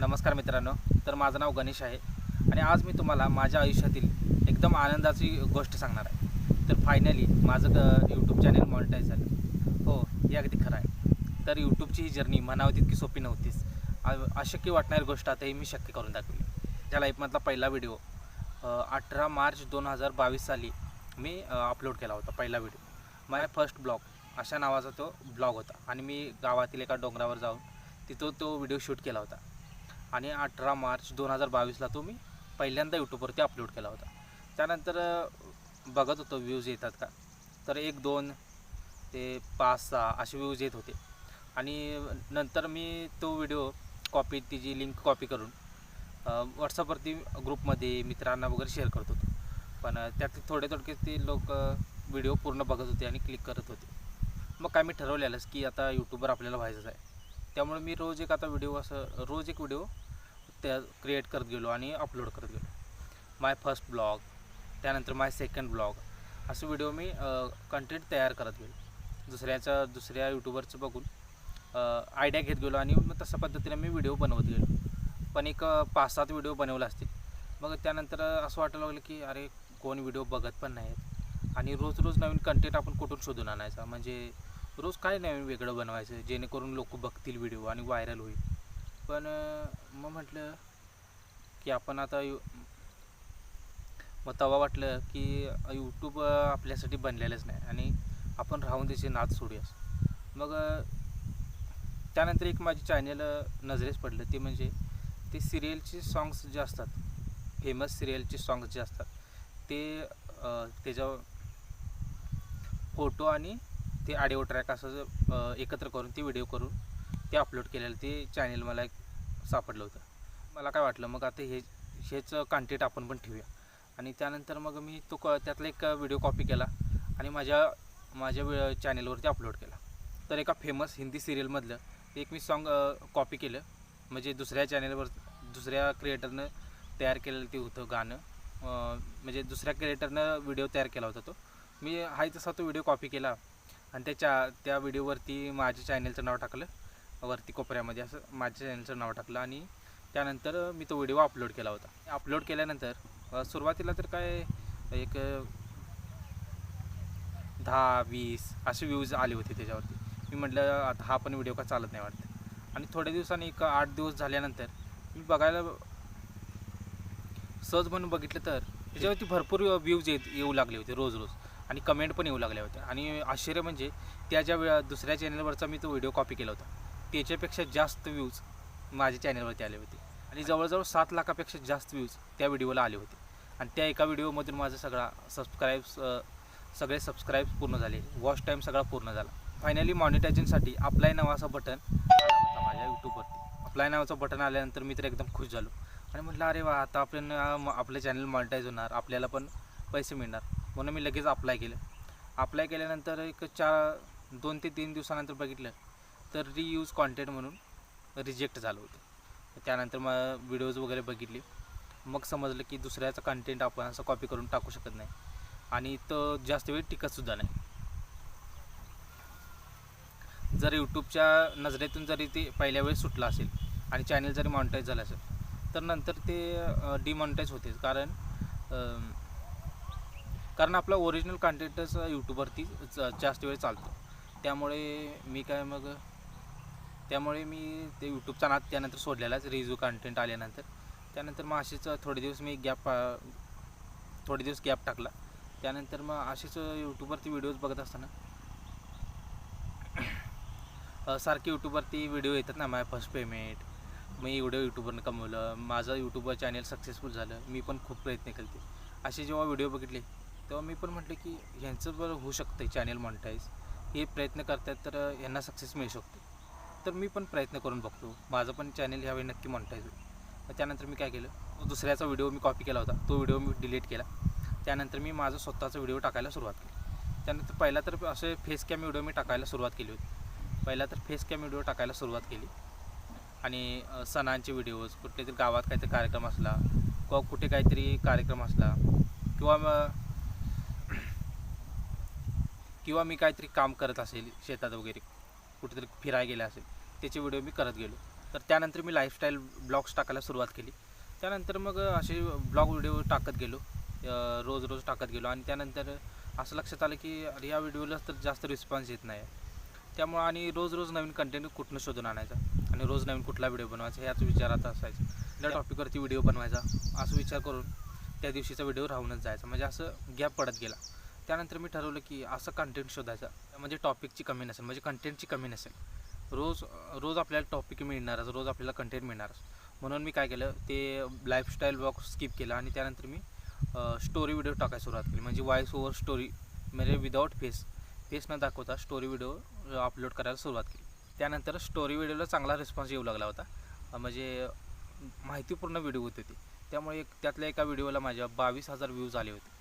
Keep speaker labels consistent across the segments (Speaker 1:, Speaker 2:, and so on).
Speaker 1: नमस्कार मित्रांनो तर माझं नाव गणेश आहे आणि आज मी तुम्हाला माझ्या आयुष्यातील एकदम आनंदाची गोष्ट सांगणार आहे. तर फायनली माझं यूट्यूब चॅनल मॉनिटाईज झालं. हो हे अगदी खरं आहे. तर यूट्यूबची ही जर्नी म्हणावं तितकी सोपी नव्हतीच. अशक्य वाटणारी गोष्ट आता ही मी शक्य करून दाखवली. त्या लाईफमधला पहिला व्हिडिओ अठरा मार्च दोन हजार बावीस साली मी अपलोड केला होता पहिला व्हिडिओ माझा फर्स्ट ब्लॉग अशा नावाचा तो ब्लॉग होता. आणि मी गावातील एका डोंगरावर जाऊन तिथं तो व्हिडिओ शूट केला होता. आणि अठरा मार्च दोन हजार बावीसला तो मी पहिल्यांदा यूट्यूबवरती अपलोड केला होता. त्यानंतर बघत होतो व्ह्यूज येतात का? तर एक दोन ते पाच सहा असे व्ह्यूज येत होते. आणि नंतर मी तो व्हिडिओ कॉपी तिची लिंक कॉपी करून व्हॉट्सअपवरती ग्रुपमध्ये मित्रांना वगैरे शेअर करत होतो. पण त्यातले थोडे थोडके ते लोक व्हिडिओ पूर्ण बघत होते आणि क्लिक करत होते. मग काय मी ठरवलेलंच की आता यूट्यूबर आपल्याला व्हायचंच आहे. त्यामुळे मी रोज एक आता व्हिडिओ असं रोज एक व्हिडिओ त्या क्रिएट करत गेलो आणि अपलोड करत गेलो. माय फर्स्ट ब्लॉग त्यानंतर माय सेकंड ब्लॉग असे व्हिडिओ मी कंटेंट तयार करत गेलो. दुसऱ्याचा दुसऱ्या यूट्यूबरचं बघून आयडिया घेत गेलो आणि मग तशा पद्धतीने मी व्हिडिओ बनवत गेलो. पण एक पाच सात व्हिडिओ बनवले असतील मग त्यानंतर असं वाटायला लागलं की अरे कोण व्हिडिओ बघत पण नाहीत. आणि रोज रोज नवीन कंटेंट आपण कुठून शोधून आणायचा? म्हणजे रोज काय नवीन वेगळं बनवायचं जेणेकरून लोक बघतील व्हिडिओ आणि व्हायरल होईल. पण मग म्हटलं की आपण आता यू मग तेव्हा वाटलं की यूट्यूब आपल्यासाठी बनलेलंच नाही आणि आपण राहून त्याचे नाच सोडूयास मग त्यानंतर एक माझी चॅनल नजरेस पडलं. ते म्हणजे ते सिरियलचे सॉंग्स जे असतात फेमस सिरियलचे सॉंग्स जे असतात ते त्याच्या फोटो आणि ते आडिओ ट्रॅक असं एकत्र करून ते व्हिडिओ करून ते अपलोड केलेलं ते चॅनेल मला एक सापडलं होतं. मला काय वाटलं मग आता हे हेच कंटेंट आपण पण ठेवूया. आणि त्यानंतर मग मी तो क त्यातला एक व्हिडिओ कॉपी केला आणि माझ्या माझ्या चॅनेलवरती अपलोड केला. तर एका फेमस हिंदी सिरियलमधलं एक मी सॉन्ग कॉपी केलं. म्हणजे दुसऱ्या चॅनेलवर दुसऱ्या क्रिएटरनं तयार केलेलं ते होतं गाणं. म्हणजे दुसऱ्या क्रिएटरनं व्हिडिओ तयार केला होता तो. मी हाय तसा तो व्हिडिओ कॉपी केला. आणि त्याच्या त्या व्हिडिओवरती माझ्या चॅनलचं नाव टाकलं. वरती कोपऱ्यामध्ये असं माझ्या चॅनलचं नाव टाकलं आणि त्यानंतर मी तो व्हिडिओ अपलोड केला होता. अपलोड केल्यानंतर सुरुवातीला तर काय एक दहा वीस असे व्ह्यूज आले होते त्याच्यावरती. मी म्हटलं आता हा पण व्हिडिओ का चालत नाही वाटतं. आणि थोड्या दिवसांनी एक आठ दिवस झाल्यानंतर मी बघायला सहज म्हणून बघितलं तर त्याच्यावरती भरपूर व्ह्यूज येत येऊ लागले होते रोज रोज. आणि कमेंट पण येऊ लागल्या होत्या. आणि आश्चर्य म्हणजे त्या ज्या वेळा दुसऱ्या चॅनलवरचा मी तो व्हिडिओ कॉपी केला होता त्याच्यापेक्षा जास्त व्ह्यूज माझ्या चॅनलवरती आले होते. आणि जवळजवळ सात लाखापेक्षा जास्त व्ह्यूज त्या व्हिडिओला आले होते. आणि त्या एका व्हिडिओमधून माझा सगळा सबस्क्राईब्स सगळे सबस्क्राईब्स पूर्ण झाले. वॉच टाईम सगळा पूर्ण झाला. फायनली मॉनिटायझिंगसाठी अप्लाय नावाचं बटन आला होता माझ्या यूट्यूबवरती अप्लाय नावाचं बटन आल्यानंतर मी तर एकदम खुश झालो. आणि म्हटलं अरे वा आता आपण म- आपलं चॅनल मॉनिटाईज होणार आपल्याला पण पैसे मिळणार. म्हणून मी लगेच अप्लाय केलं. अप्लाय केल्यानंतर एक चार दोन ते तीन दिवसानंतर बघितलं तर रियूज कॉन्टेंट म्हणून रिजेक्ट झालं होतं. त्यानंतर मग व्हिडिओज वगैरे बघितले. मग समजलं की दुसऱ्याचं कंटेंट आपण असं कॉपी करून टाकू शकत नाही. आणि तो जास्त वेळ टिकतसुद्धा नाही. जर यूट्यूबच्या नजरेतून जरी ते पहिल्या वेळेस सुटलं असेल आणि चॅनल जरी मॉनिटाईज झालं असेल तर नंतर ते डिमॉनिटाईज होते कारण कारण आपला ओरिजिनल कंटेंटच यूट्यूबवरती जास्त वेळ चालतो. त्यामुळे मी काय मग त्यामुळे मी ते यूट्यूबचा नाद त्यानंतर सोडलेलाच रिव्ह्यू कंटेंट आल्यानंतर. त्यानंतर मग असेच थोडे दिवस मी गॅप थोडे दिवस गॅप टाकला. त्यानंतर मग असेच यूट्यूबवरती व्हिडिओज बघत असताना सारखे यूट्यूबवरती व्हिडिओ येतात ना माझ्या फर्स्ट पेमेंट मी एवढं यूट्यूबवरनं कमवलं. माझं यूट्यूबवर चॅनल सक्सेसफुल झालं. मी पण खूप प्रयत्न केले असे जेव्हा व्हिडिओ बघितले तेव्हा मी पण म्हटलं की ह्यांचं बरं होऊ शकतं चॅनल मॉनिटाईज हे प्रयत्न करतात तर यांना सक्सेस मिळू शकतो. तर मी पण प्रयत्न करून बघतो. माझं पण चॅनल ह्यावेळी नक्की मॉनिटाईज होईल. त्यानंतर मी काय केलं? दुसऱ्याचा व्हिडिओ मी कॉपी केला होता. तो व्हिडिओ मी डिलीट केला. त्यानंतर मी माझा स्वतःचा व्हिडिओ टाकायला सुरुवात केली. त्यानंतर पहिला तर असे फेस कॅम व्हिडिओ मी टाकायला सुरुवात केली होती. पहिला तर फेस कॅम व्हिडिओ टाकायला सुरुवात केली. आणि सणांचे व्हिडिओज कुठले तरी गावात काहीतरी कार्यक्रम असला किंवा कुठे काहीतरी कार्यक्रम असला किंवा मग किंवा मी काहीतरी काम करत असेल शेतात वगैरे कुठेतरी फिरायला गेले असेल त्याचे व्हिडिओ मी करत गेलो. तर त्यानंतर मी लाईफस्टाईल ब्लॉग्स टाकायला सुरुवात केली. त्यानंतर मग असे ब्लॉग व्हिडिओ टाकत गेलो. रोज रोज टाकत गेलो. आणि त्यानंतर असं लक्षात आलं की अरे या व्हिडिओला तर जास्त रिस्पॉन्स येत नाही. त्यामुळं आणि रोज रोज नवीन कंटेंट कुठनं शोधून आणायचा? आणि रोज नवीन कुठला व्हिडिओ बनवायचा? ह्याच विचारात असायचं. त्या टॉपिकवरती व्हिडिओ बनवायचा. असं विचार करून त्या दिवशीचा व्हिडिओ राहूनच जायचा. म्हणजे असं गॅप पडत गेला. त्यानंतर मी ठरवलं की असं कंटेंट शोधायचा. म्हणजे टॉपिकची कमी नसेल म्हणजे कंटेंटची कमी नसेल. रोज रोज आपल्याला टॉपिक मिळणारच रोज आपल्याला कंटेंट मिळणारच. म्हणून मी काय केलं ते लाईफस्टाईल ब्लॉग स्किप केलं आणि त्यानंतर मी स्टोरी व्हिडिओ टाकायला सुरुवात केली. म्हणजे वॉइस ओव्हर स्टोरी म्हणजे विदाऊट फेस फेस न दाखवता स्टोरी व्हिडिओ अपलोड करायला सुरुवात केली. त्यानंतर स्टोरी व्हिडिओला चांगला रिस्पॉन्स येऊ लागला होता. म्हणजे माहितीपूर्ण व्हिडिओ होते ते. त्यामुळे एक त्यातल्या एका व्हिडिओला माझ्या बावीस हजार व्ह्यूज आले होते.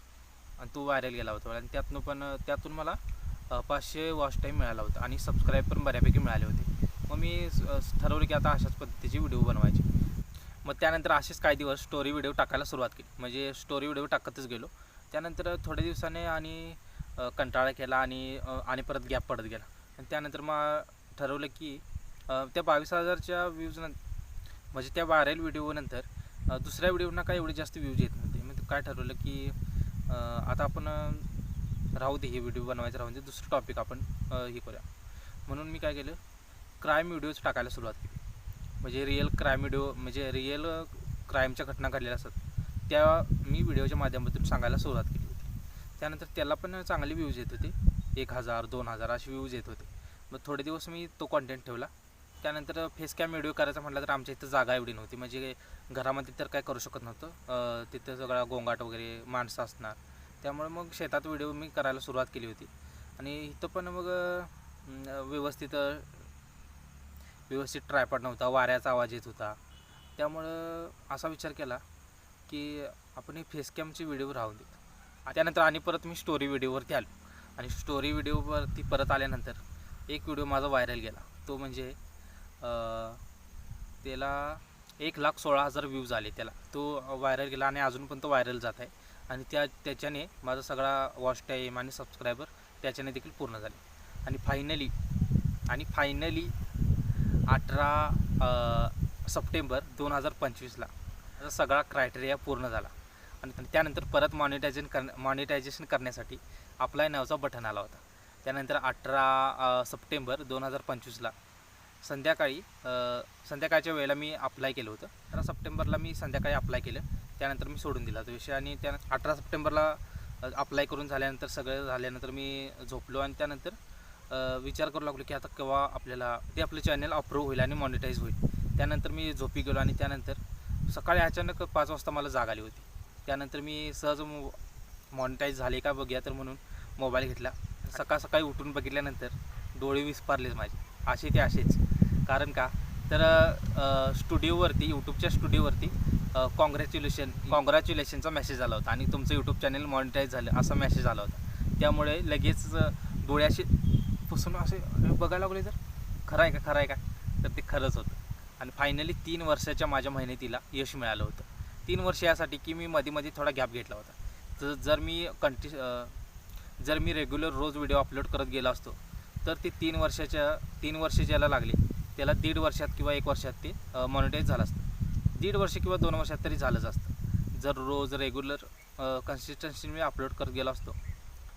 Speaker 1: आणि तो व्हायरल गेला होता. आणि त्यातून पण त्यातून मला पाचशे वॉच टाईम मिळाला होता आणि सबस्क्राईब पण बऱ्यापैकी मिळाले होते. मग मी ठरवलं की आता अशाच पद्धतीचे व्हिडिओ बनवायची. मग त्यानंतर असेच काही दिवस स्टोरी व्हिडिओ टाकायला सुरुवात केली. म्हणजे स्टोरी व्हिडिओ टाकतच गेलो. त्यानंतर थोड्या दिवसाने आणि कंटाळा केला आणि आणि परत गॅप पडत गेला. आणि त्यानंतर मग ठरवलं की त्या बावीस हजारच्या व्ह्यूज म्हणजे त्या व्हायरल व्हिडिओनंतर दुसऱ्या व्हिडिओना काय एवढे जास्त व्ह्यूज येत नव्हते. मग काय ठरवलं की आता आपण राहू दे हे व्हिडिओ बनवायचा राहून दे दुसरं टॉपिक आपण हे करूया. म्हणून मी काय केलं क्राईम व्हिडिओज टाकायला सुरुवात केली. म्हणजे रिअल क्राईम व्हिडिओ म्हणजे रिअल क्राईमच्या घटना घडलेल्या असतात त्या मी व्हिडिओच्या माध्यमातून सांगायला सुरुवात केली होती. त्यानंतर त्याला पण चांगले व्ह्यूज येत होते. एक हजार दोन हजार असे व्ह्यूज येत होते. मग थोडे दिवस मी तो कॉन्टेंट ठेवला. त्यानंतर फेस कॅम व्हिडिओ करायचा म्हटलं तर आमच्या इथं जागा एवढी नव्हती. म्हणजे घरामध्ये तर काय करू शकत नव्हतं. तिथं सगळा गोंगाट वगैरे माणसं असणार. त्यामुळे मग शेतात व्हिडिओ मी करायला सुरुवात केली होती. आणि इथं पण मग व्यवस्थित व्यवस्थित ट्रायपॉड नव्हता. वाऱ्याचा आवाज येत होता. त्यामुळं असा विचार केला की आपण हे फेस कॅमचे व्हिडिओ राहून देत. त्यानंतर आणि परत मी स्टोरी व्हिडिओवरती आलो. आणि स्टोरी व्हिडिओवरती परत आल्यानंतर एक व्हिडिओ माझा व्हायरल गेला. तो म्हणजे त्याला एक लाख सोळा हजार व्ह्यूज आले त्याला. तो व्हायरल गेला आणि अजून पण तो व्हायरल जात आहे. आणि त्या त्याच्याने माझा सगळा वॉच टाईम आणि सबस्क्रायबर त्याच्याने देखील पूर्ण झाले. आणि फायनली आणि फायनली अठरा सप्टेंबर दोन हजार पंचवीसला माझा सगळा क्रायटेरिया पूर्ण झाला. आणि त्यानंतर परत मॉनिटायझेशन कर मॉनिटायझेशन करण्यासाठी अप्लाय नावाचा बटन आला होता. त्यानंतर अठरा सप्टेंबर दोन हजार पंचवीसला संध्याकाळी संध्याकाळच्या वेळेला मी अप्लाय केलं होतं. अठरा सप्टेंबरला मी संध्याकाळी अप्लाय केलं. त्यानंतर मी सोडून दिला तो विषय आणि त्या अठरा सप्टेंबरला अप्लाय करून झाल्यानंतर सगळं झाल्यानंतर मी झोपलो आणि त्यानंतर विचार करू लागलो की आता केव्हा आपल्याला ते आपलं चॅनल अप्रूव्ह होईल आणि मॉनिटाईज होईल. त्यानंतर मी झोपी गेलो आणि त्यानंतर सकाळी अचानक पाच वाजता मला जाग आली होती. त्यानंतर मी सहज मॉनिटाईज झाले का बघूया तर म्हणून मोबाईल घेतला. सकाळ सकाळी उठून बघितल्यानंतर डोळे विस्पारलेच माझे. असे ते असेच कारण का? तर स्टुडिओवरती यूट्यूबच्या स्टुडिओवरती कॉंग्रॅच्युलेशन कॉंग्रॅच्युलेशनचा मेसेज आला होता. आणि तुमचं यूट्यूब चॅनल मॉनिटाईज झालं असा मेसेज आला होता. त्यामुळे लगेच डोळ्याशी पुसून असे बघायला लागले तर? खरं आहे का? खरं आहे का? तर ते खरंच होतं. आणि फायनली तीन वर्षाच्या माझ्या मेहनतीला यश मिळालं होतं. तीन वर्ष यासाठी की मी मध्ये मध्ये थोडा गॅप घेतला होता. तर जर मी कंटि जर मी रेग्युलर रोज व्हिडिओ अपलोड करत गेला असतो तर ती तीन वर्षाच्या तीन वर्ष ज्याला लागले त्याला दीड वर्षात किंवा एक वर्षात ते मॉनिटाईज झालं असतं. दीड वर्ष किंवा दोन वर्षात तरी झालंच असतं. जर रोज रेग्युलर कन्सिस्टन्सी मी अपलोड करत गेलो असतो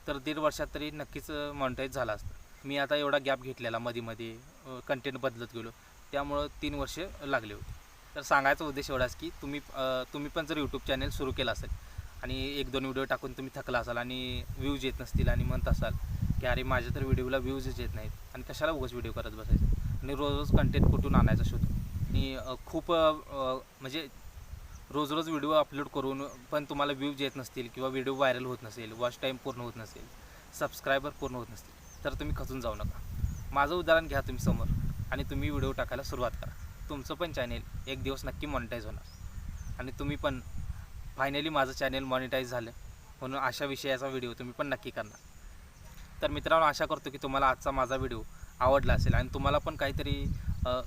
Speaker 1: तर दीड वर्षात तरी नक्कीच मॉनिटाईज झालं असतं. मी आता एवढा गॅप घेतलेला मध्येमध्ये कंटेंट बदलत गेलो त्यामुळं तीन वर्ष लागले होते. तर सांगायचा उद्देश एवढाच की तुम्ही तुम्ही पण जर यूट्यूब चॅनल सुरू केला असेल आणि एक दोन व्हिडिओ टाकून तुम्ही थकला असाल आणि व्ह्यूज येत नसतील आणि म्हणत असाल की अरे माझ्या तर व्हिडिओला व्ह्यूजच येत नाहीत. आणि कशाला उगाच व्हिडिओ करत बसायचं? आणि रोज रोज कंटेंट कुठून आणायचा शोधून आणि खूप म्हणजे रोज रोज व्हिडिओ अपलोड करून पण तुम्हाला व्ह्यूज येत नसतील किंवा व्हिडिओ व्हायरल होत नसेल वॉच टाईम पूर्ण होत नसेल सबस्क्रायबर पूर्ण होत नसतील तर तुम्ही खचून जाऊ नका. माझं उदाहरण घ्या तुम्ही समोर आणि तुम्ही व्हिडिओ टाकायला सुरुवात करा. तुमचं पण चॅनेल एक दिवस नक्की मॉनिटाईज होणार. आणि तुम्ही पण फायनली माझं चॅनेल मॉनिटाईज झालं. म्हणून अशा विषयाचा व्हिडिओ तुम्ही पण नक्की करणार. तर मित्रांनो आशा करतो की तुम्हाला आजचा माझा व्हिडिओ आवडला असेल आणि तुम्हाला पण काहीतरी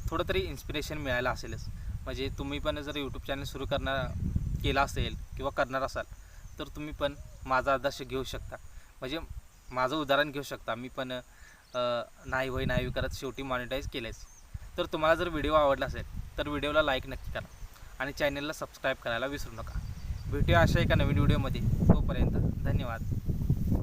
Speaker 1: थोडं तरी इन्स्पिरेशन मिळायला असेलच. म्हणजे तुम्ही पण जर यूट्यूब चॅनल सुरू करणार केला असेल किंवा करणार असाल तर तुम्ही पण माझा आदर्श घेऊ शकता. म्हणजे माझं उदाहरण घेऊ शकता. मी पण नाही होय नाही करत शेवटी मॉनिटाईज केलेच तर तुम्हाला जर व्हिडिओ आवडला असेल तर व्हिडिओला लाईक नक्की करा आणि चॅनलला सबस्क्राईब करायला विसरू नका. भेटूया अशा एका नवीन व्हिडिओमध्ये. तोपर्यंत धन्यवाद.